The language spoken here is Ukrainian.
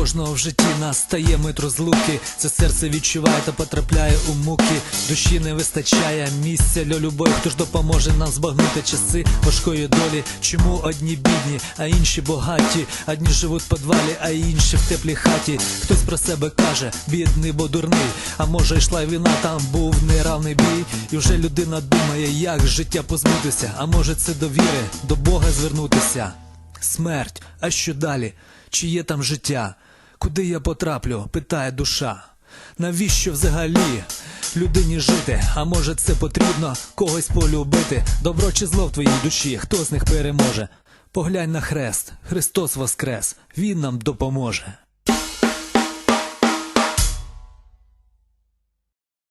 кожного в житті настає мит розлуки. Це серце відчуває та потрапляє у муки. Душі не вистачає місця для любові. Хто ж допоможе нам збагнути часи важкої долі? Чому одні бідні, а інші богаті? Одні живуть в подвалі, а інші в теплій хаті. Хтось про себе каже, бідний, бо дурний. А може йшла війна, там був неравний бій. І вже людина думає, як життя позбутися. А може це до віри, до Бога звернутися. Смерть, а що далі? Чи є там життя? Куди я потраплю? питає душа. Навіщо взагалі людині жити? А може це потрібно когось полюбити? Добро чи зло в твоїй душі? Хто з них переможе? Поглянь на хрест, Христос воскрес, Він нам допоможе.